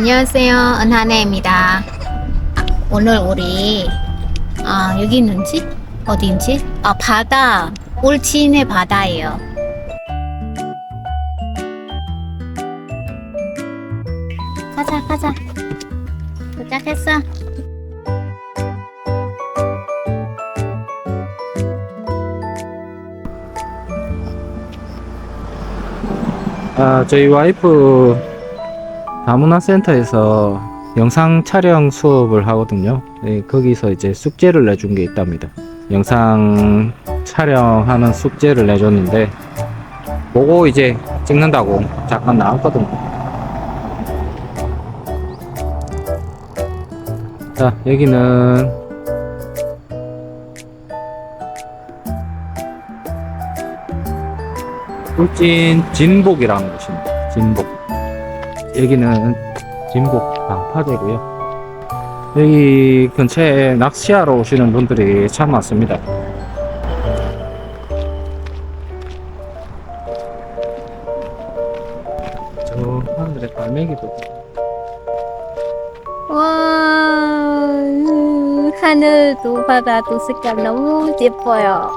안녕하세요. 은하네입니다. 오늘 우리 아 여기 있는지 어디인지 아 바다 울진의 바다예요. 가자 가자 도착했어. 아, 저희 와이프 다문화센터에서 영상 촬영 수업을 하거든요. 네, 거기서 이제 숙제를 내준 게 있답니다. 영상 촬영하는 숙제를 내줬는데, 보고 이제 찍는다고 잠깐 나왔거든요. 자, 여기는 울진 진복이라는 곳입니다. 진복. 여기는 진복 방파제고요. 여기 근처에 낚시하러 오시는 분들이 참 많습니다. 저 하늘에 갈매기도 와 음, 하늘도 바다도 색깔 너무 예뻐요.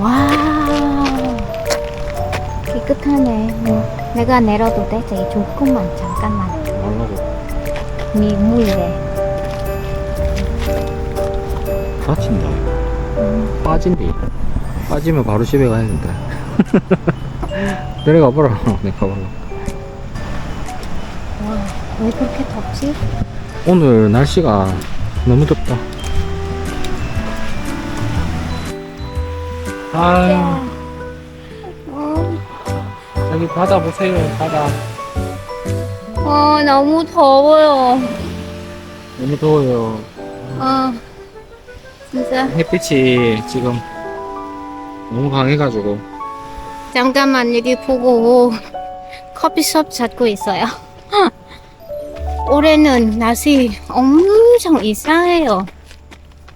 와 깨끗하네. 음, 내가 내려도 돼? 저기 조금만 잠깐만. 뭐라고 미물래. 다친다. 음, 빠진디. 빠지면 바로 집에 가야 된다. 내려가 보라. 내가 보라. 왜 그렇게 덥지? 오늘 날씨가 너무 덥다. 아, 어, 여기 바다 보세요, 바다. 어 너무 더워요. 너무 더워요. 아 진짜 햇빛이 지금 너무 강해가지고. 잠깐만 여기 보고 커피숍 찾고 있어요. 올해는 날씨 엄청 이상해요.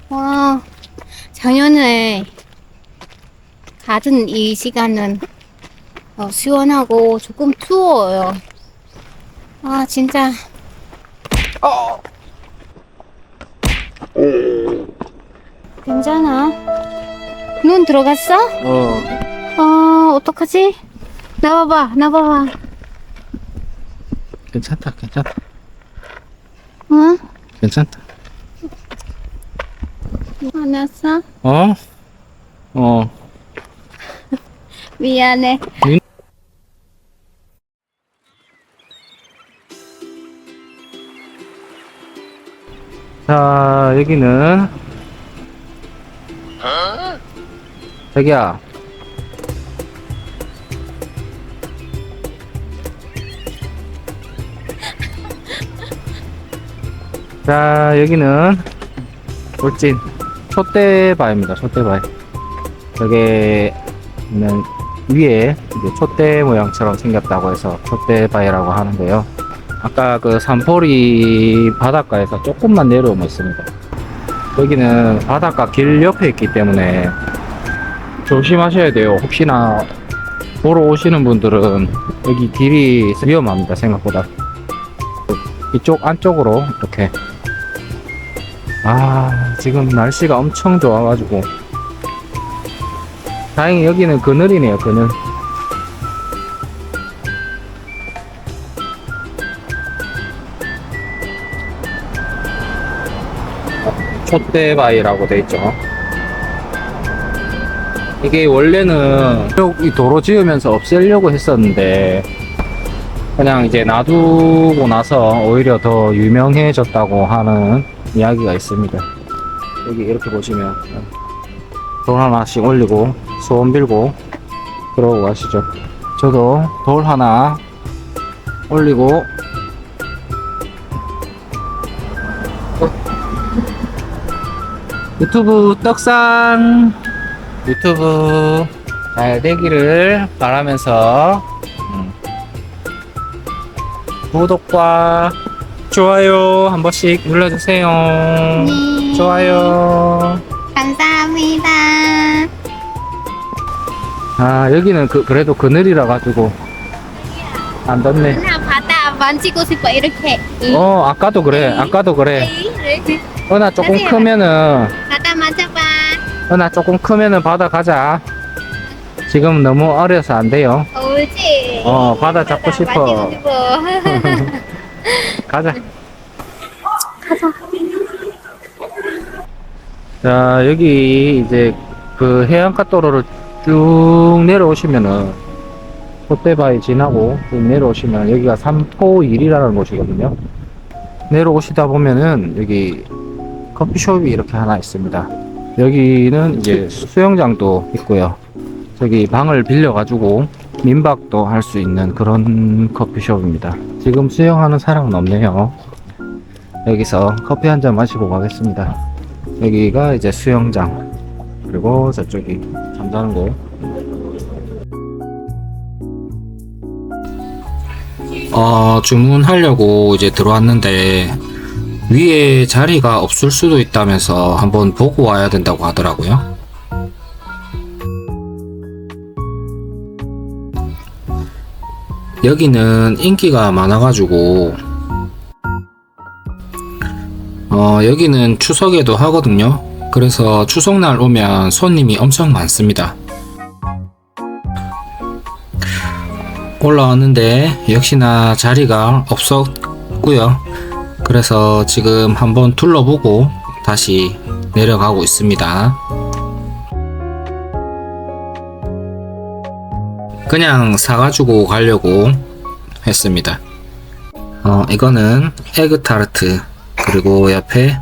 와, 작년에 같은 이 시간은 어, 시원하고 조금 추워요. 아, 진짜. 괜찮아? 눈 들어갔어? 어, 어, 어떡하지? 나와봐, 나와봐. 괜찮다, 괜찮다, 응? 괜찮다. 화났어? 어? 어, 미안해. 자, 여기는. 자기야. 자, 여기는 울진 촛대바입니다. 촛대바. 여기는 위에 이제 촛대 모양처럼 생겼다고 해서 촛대바위라고 하는데요. 아까 그 산포리 바닷가에서 조금만 내려오면 있습니다. 여기는 바닷가 길 옆에 있기 때문에 조심하셔야 돼요. 혹시나 보러 오시는 분들은 여기 길이 위험합니다. 생각보다. 이쪽 안쪽으로 이렇게. 아, 지금 날씨가 엄청 좋아가지고. 다행히 여기는 그늘이네요, 그늘. 촛대바위라고 돼 있죠. 이게 원래는 이 도로 지으면서 없애려고 했었는데 그냥 이제 놔두고 나서 오히려 더 유명해졌다고 하는 이야기가 있습니다. 여기 이렇게 보시면 돌 하나씩 올리고 소원 빌고 그러고 가시죠. 저도 돌 하나 올리고 유튜브 떡상 유튜브 잘 되기를 바라면서 음, 구독과 좋아요 한 번씩 눌러주세요. 네. 좋아요. 감사합니다. 아 여기는 그, 그래도 그늘이라 가지고 안 닿네. 그냥 바다 만지고 싶어 이렇게. 이, 어, 아까도 그래. 아까도 그래. 이, 이렇게. 은하 조금 다시 크면은. 은하 조금 크면은 바다 가자. 지금 너무 어려서 안 돼요. 옳지. 어, 바다 잡고 싶어. 만지고 싶어. 가자. 자, 여기 이제 그 해안가 도로를 쭉 내려오시면은 콧대바위 지나고 쭉 내려오시면 여기가 삼포일이라는 곳이거든요. 내려오시다 보면은 여기 커피숍이 이렇게 하나 있습니다. 여기는 이제 수영장도 있고요. 저기 방을 빌려가지고 민박도 할 수 있는 그런 커피숍입니다. 지금 수영하는 사람은 없네요. 여기서 커피 한 잔 마시고 가겠습니다. 여기가 이제 수영장. 그리고 저쪽이 잠자는 곳. 어, 주문하려고 이제 들어왔는데 위에 자리가 없을 수도 있다면서 한번 보고 와야 된다고 하더라고요. 여기는 인기가 많아가지고 어, 여기는 추석에도 하거든요. 그래서 추석날 오면 손님이 엄청 많습니다. 올라왔는데 역시나 자리가 없었고요. 그래서 지금 한번 둘러보고 다시 내려가고 있습니다. 그냥 사가지고 가려고 했습니다. 어, 이거는 에그타르트 그리고 옆에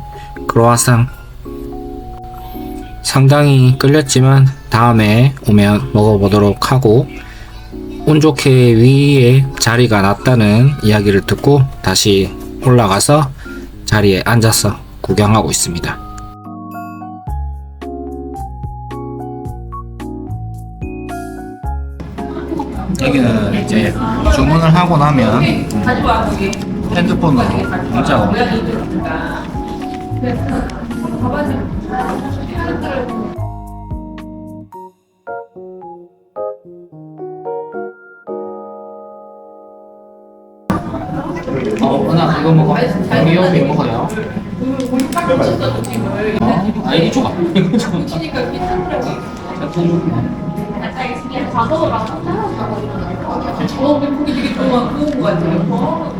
크로아상 상당히 끌렸지만 다음에 오면 먹어보도록 하고 운 좋게 위에 자리가 났다는 이야기를 듣고 다시 올라가서 자리에 앉아서 구경하고 있습니다. 여기는 이제 주문을 하고 나면 핸드폰으로 문자가 옵니다. 이거 먹어. 미역이 먹어요. 어? 아, 이거. 어.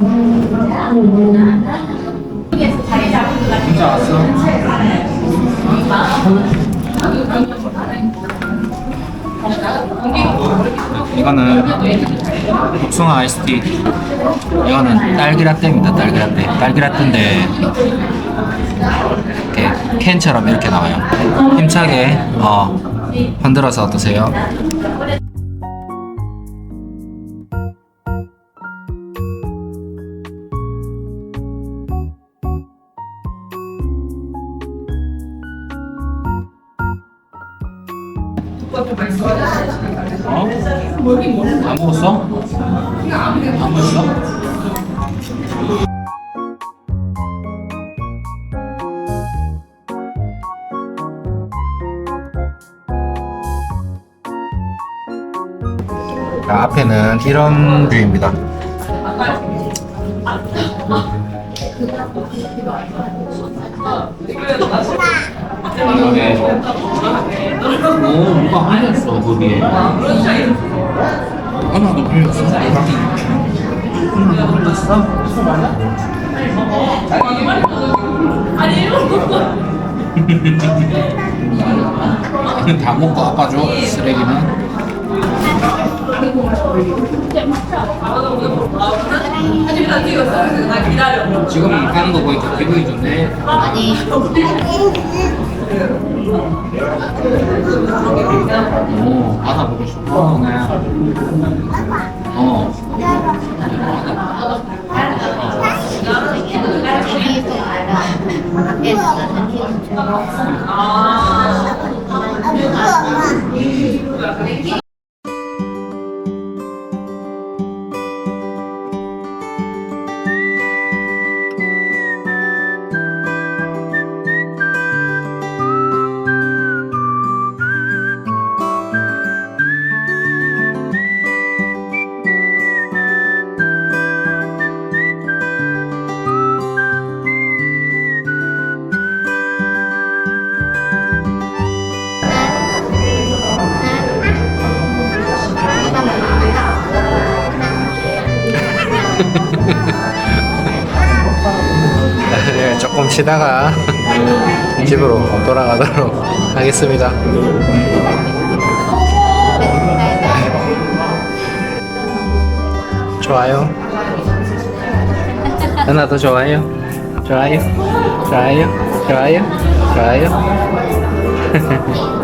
어, 이런 문자 왔어. 이거는 복숭아 아이스티. 이거는 딸기 라떼입니다. 딸기 라떼. 딸기 라떼인데 이렇게 캔처럼 이렇게 나와요. 힘차게 어, 흔들어서 드세요. 자, 앞에는 이런 뷰입니다. 오, 누가 흘렸어, 거기에. 하나도 흘렸어? 하나도 흘렸어? 이건 다 먹고 아빠 줘, 쓰레기는. 지금 하는 거 보니까 기분이 좋네. 아니. 오, 바다 보고 싶어. 네. 어. 여기도 밖 쉬다가 집으로 돌아가도록 하겠습니다. 좋아요. 하나도 좋아요. 좋아요. 좋아요. 좋아요. 좋아요.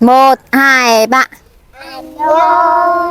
một hai ba 안녕.